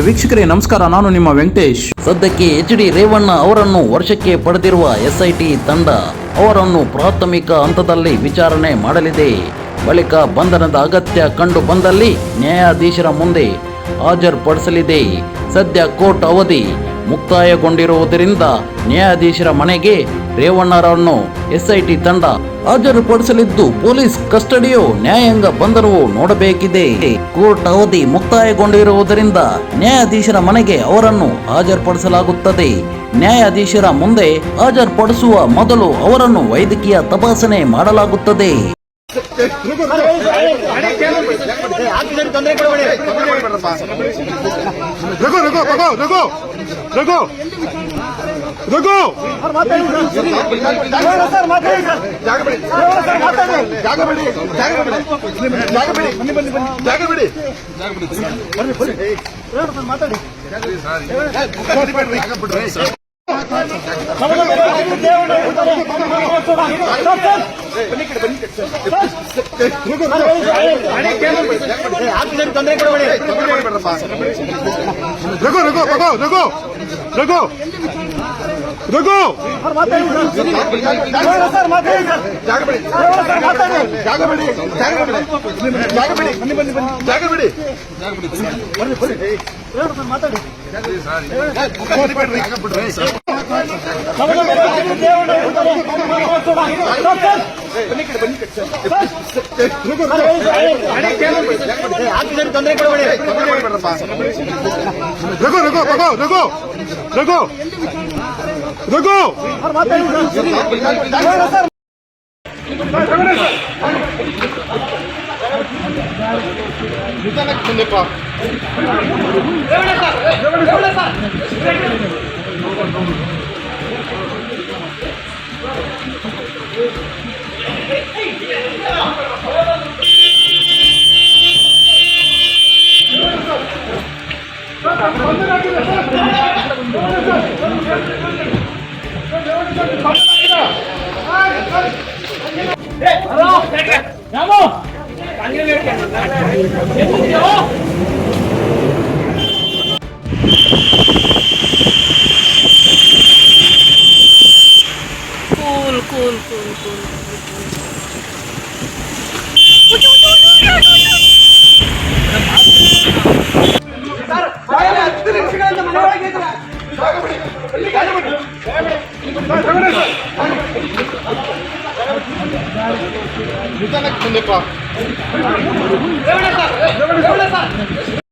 ವೀಕ್ಷಕರೇ, ನಮಸ್ಕಾರ. ನಾನು ನಿಮ್ಮ ವೆಂಕಟೇಶ್. ಸದ್ಯಕ್ಕೆ ಎಚ್ ಡಿ ರೇವಣ್ಣ ಅವರನ್ನು ವರ್ಷಕ್ಕೆ ಪಡೆದಿರುವ ಎಸ್ಐಟಿ ತಂಡ ಅವರನ್ನು ಪ್ರಾಥಮಿಕ ಹಂತದಲ್ಲಿ ವಿಚಾರಣೆ ಮಾಡಲಿದೆ. ಬಳಿಕ ಬಂಧನದ ಅಗತ್ಯ ಕಂಡು ಬಂದಲ್ಲಿ ನ್ಯಾಯಾಧೀಶರ ಮುಂದೆ ಹಾಜರುಪಡಿಸಲಿದೆ. ಸದ್ಯ ಕೋರ್ಟ್ ಅವಧಿ ಮುಕ್ತಾಯಗೊಂಡಿರುವುದರಿಂದ ನ್ಯಾಯಾಧೀಶರ ಮನೆಗೆ ರೇವಣ್ಣರನ್ನು ಎಸ್ಐಟಿ ತಂಡ ಹಾಜರುಪಡಿಸಲಿದ್ದು ಪೊಲೀಸ್ ಕಸ್ಟಡಿಯು ನ್ಯಾಯಾಂಗ ಬಂಧನವು ನೋಡಬೇಕಿದೆ. ಕೋರ್ಟ್ ಅವಧಿ ಮುಕ್ತಾಯಗೊಂಡಿರುವುದರಿಂದ ನ್ಯಾಯಾಧೀಶರ ಮನೆಗೆ ಅವರನ್ನು ಹಾಜರುಪಡಿಸಲಾಗುತ್ತದೆ. ನ್ಯಾಯಾಧೀಶರ ಮುಂದೆ ಹಾಜರುಪಡಿಸುವ ಮೊದಲು ಅವರನ್ನು ವೈದ್ಯಕೀಯ ತಪಾಸಣೆ ಮಾಡಲಾಗುತ್ತದೆ. రఘు రఘు రఘు రఘు రఘు రఘు జాగ్రత్త జాగ్రత్త రఘు రఘు రఘు రఘు రఘు రఘు సార్ మాట్లాడండి జాగ్రత్త జాగ్రత్త జాగ్రత్త జాగ్రత్త జాగ్రత్త మాట్లాడండి ಜಾಗ ಬಿಡಿ ಜಾಗ ಬಿಡಿ ಜಾಗ ಬಿಡಿ ಜಾಗ ಬಿಡಿ ಜಾಗ ಬಿಡಿ ರಘು ರಘು ರಘು ರಘು ರಘು ರಘು ನಿಧಾನಕ್ಕೆ ಬಂದಪ್ಪ 예쁘죠? ಸರ್